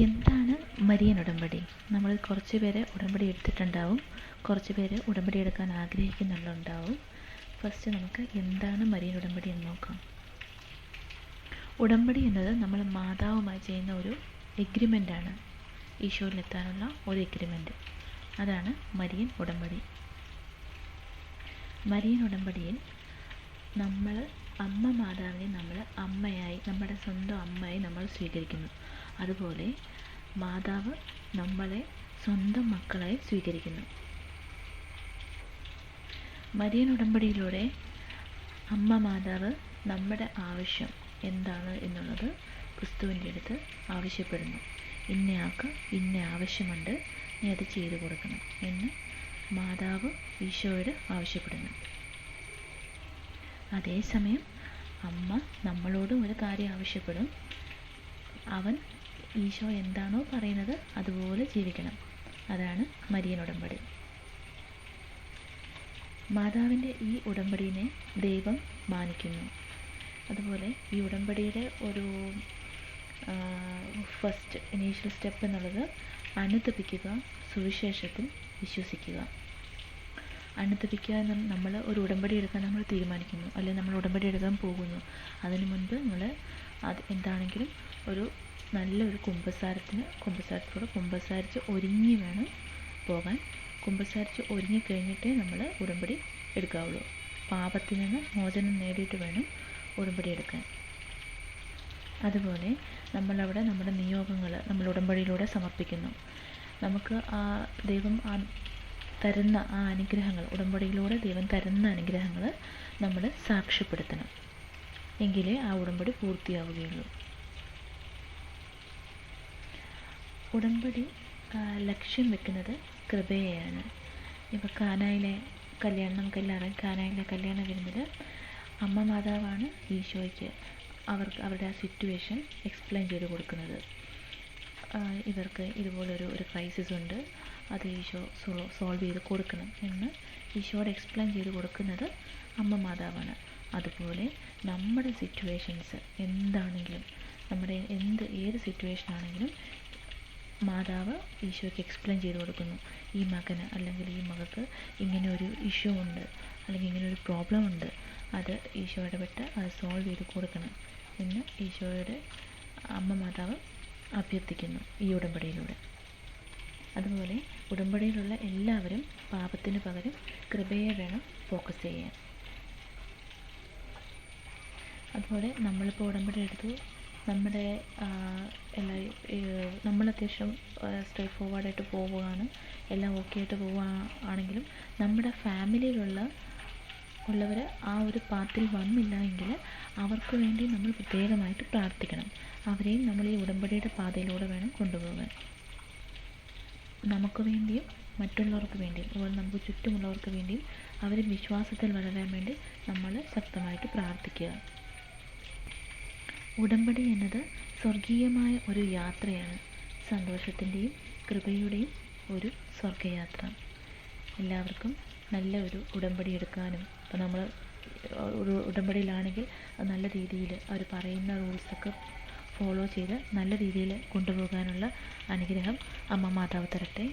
എന്താണ് മരിയൻ ഉടമ്പടി? നമ്മൾ കുറച്ച് പേര് ഉടമ്പടി എടുത്തിട്ടുണ്ടാവും. കുറച്ച് പേര് ഉടമ്പടി എടുക്കാൻ ആഗ്രഹിക്കുന്നുണ്ടാവും. ഫസ്റ്റ് നമുക്ക് എന്താണ് മരിയൻ ഉടമ്പടി എന്ന് നോക്കാം. ഉടമ്പടി എന്നത് നമ്മൾ മാതാവുമായി ചെയ്യുന്ന ഒരു എഗ്രിമെന്റാണ് ഈശോയിലെത്താനുള്ള ഒരു എഗ്രിമെന്റ് അതാണ് മരിയൻ ഉടമ്പടി. മരിയൻ ഉടമ്പടിയിൽ നമ്മൾ അമ്മ മാതാവിനെ നമ്മൾ അമ്മയായി നമ്മുടെ സ്വന്തം അമ്മയായി നമ്മൾ സ്വീകരിക്കുന്നു. അതുപോലെ മാതാവ് നമ്മളെ സ്വന്തം മക്കളായി സ്വീകരിക്കുന്നു. മരിയൻ ഉടമ്പടിയിലൂടെ അമ്മ മാതാവ് നമ്മുടെ ആവശ്യം എന്താണ് എന്നുള്ളത് ക്രിസ്തുവിന്റെ അടുത്ത് ആവശ്യപ്പെടുന്നു. ഇന്നയാൾക്ക് ഇന്ന ആവശ്യമുണ്ട് നീ അത് ചെയ്തു കൊടുക്കണം എന്ന് മാതാവ് ഈശോയോട് ആവശ്യപ്പെടുന്നു. അതേസമയം അമ്മ നമ്മളോടും ഒരു കാര്യം ആവശ്യപ്പെടും. അവൻ ഈശോ എന്താണോ പറയുന്നത് അതുപോലെ ജീവിക്കണം. അതാണ് മരിയൻ ഉടമ്പടി. മാതാവിന്റെ ഈ ഉടമ്പടിയെ ദൈവം മാനിക്കുന്നു. അതുപോലെ ഈ ഉടമ്പടിയുടെ ഒരു ഫസ്റ്റ് ഇനീഷ്യൽ സ്റ്റെപ്പ് എന്നുള്ളത് അനുതപിക്കുക സുവിശേഷത്തിൽ വിശ്വസിക്കുക. അനുതപിക്കുക എന്ന് നമ്മൾ ഒരു ഉടമ്പടി എടുക്കാൻ നമ്മൾ തീരുമാനിക്കുന്നു. അല്ലെങ്കിൽ നമ്മൾ ഉടമ്പടി എടുക്കാൻ പോകുന്നു. അതിനു മുൻപ് നമ്മൾ അത് എന്താണെങ്കിലും ഒരു നല്ലൊരു കുമ്പസാരത്തിന് കുമ്പസാരത്തോടെ കുമ്പസാരിച്ച് ഒരുങ്ങി വേണം പോകാൻ. കുമ്പസാരിച്ച് ഒരുങ്ങി കഴിഞ്ഞിട്ടേ നമ്മൾ ഉടമ്പടി എടുക്കാവുള്ളൂ. പാപത്തിൽ നിന്ന് മോചനം നേടിയിട്ട് വേണം ഉടമ്പടി എടുക്കാൻ. അതുപോലെ നമ്മളവിടെ നമ്മുടെ നിയോഗങ്ങൾ നമ്മൾ ഉടമ്പടിയിലൂടെ സമർപ്പിക്കുന്നു. നമുക്ക് ആ ദൈവം ആ തരുന്ന ആ അനുഗ്രഹങ്ങൾ ഉടമ്പടിയിലൂടെ ദൈവം തരുന്ന അനുഗ്രഹങ്ങൾ നമ്മൾ സാക്ഷ്യപ്പെടുത്തണം. എങ്കിലേ ആ ഉടമ്പടി പൂർത്തിയാവുകയുള്ളൂ. ഉടമ്പടി ലക്ഷ്യം വെക്കുന്നത് കൃപയെയാണ്. ഇപ്പോൾ കാനായിലെ കല്യാണം നമുക്കെല്ലാവരും കാനായിലെ കല്യാണം വിരുന്നിൽ അമ്മ മാതാവാണ് ഈശോയ്ക്ക് അവർക്ക് അവരുടെ ആ സിറ്റുവേഷൻ എക്സ്പ്ലെയിൻ ചെയ്ത് കൊടുക്കുന്നത്. ഇവർക്ക് ഇതുപോലൊരു ഒരു ക്രൈസിസ് ഉണ്ട്. അത് ഈശോ സോളോ സോൾവ് ചെയ്ത് കൊടുക്കണം എന്ന് ഈശോയോട് എക്സ്പ്ലെയിൻ ചെയ്ത് കൊടുക്കുന്നത് അമ്മ മാതാവാണ്. അതുപോലെ നമ്മുടെ സിറ്റുവേഷൻസ് എന്താണെങ്കിലും നമ്മുടെ എന്ത് ഏത് സിറ്റുവേഷൻ ആണെങ്കിലും മാതാവ് ഈശോയ്ക്ക് എക്സ്പ്ലെയിൻ ചെയ്ത് കൊടുക്കുന്നു. ഈ മകന് അല്ലെങ്കിൽ ഈ മകൾക്ക് ഇങ്ങനെ ഒരു ഇഷ്യൂ ഉണ്ട് അല്ലെങ്കിൽ ഇങ്ങനെ ഒരു പ്രോബ്ലം ഉണ്ട് അത് ഈശോ ഇടപെട്ട് അത് സോൾവ് ചെയ്ത് കൊടുക്കണം എന്ന് ഈശോയുടെ അമ്മ മാതാവ് അഭ്യർത്ഥിക്കുന്നു ഈ ഉടമ്പടിയിലൂടെ. അതുപോലെ ഉടമ്പടിയിലുള്ള എല്ലാവരും പാപത്തിന് പകരം കൃപയെ വേണം ഫോക്കസ് ചെയ്യാൻ. അതുപോലെ നമ്മളിപ്പോൾ ഉടമ്പടി എടുത്തു. നമ്മുടെ എല്ലാ നമ്മൾ അത്യാവശ്യം സ്ട്രേറ്റ് ഫോർവേഡായിട്ട് പോവുകയാണ്. എല്ലാം ഓക്കെ ആയിട്ട് പോവുകയാണെങ്കിലും നമ്മുടെ ഫാമിലിയിലുള്ള ഉള്ളവർ ആ ഒരു പാത്തിൽ വന്നില്ല എങ്കിൽ അവർക്ക് വേണ്ടി നമ്മൾ പ്രത്യേകമായിട്ട് പ്രാർത്ഥിക്കണം. അവരെയും നമ്മൾ ഈ ഉടമ്പടിയുടെ പാതയിലൂടെ വേണം കൊണ്ടുപോകാൻ. നമുക്ക് വേണ്ടിയും മറ്റുള്ളവർക്ക് വേണ്ടിയും അതുപോലെ നമുക്ക് ചുറ്റുമുള്ളവർക്ക് വേണ്ടിയും അവർ വിശ്വാസത്തിൽ വളരാൻ വേണ്ടി നമ്മൾ ശക്തമായിട്ട് പ്രാർത്ഥിക്കുക. ഉടമ്പടി എന്നത് സ്വർഗീയമായ ഒരു യാത്രയാണ്. സന്തോഷത്തിന്റെയും കൃപയുടെയും ഒരു സ്വർഗയാത്ര. എല്ലാവർക്കും നല്ല ഒരു ഉടമ്പടി എടുക്കാനും ഇപ്പോൾ നമ്മൾ ഉടമ്പടിയിലാണെങ്കിൽ നല്ല രീതിയിൽ അവർ പറയുന്ന റൂൾസൊക്കെ ഫോളോ ചെയ്ത് നല്ല രീതിയിൽ കൊണ്ടുപോകാനുള്ള അനുഗ്രഹം അമ്മ മാതാവ് തരട്ടെ.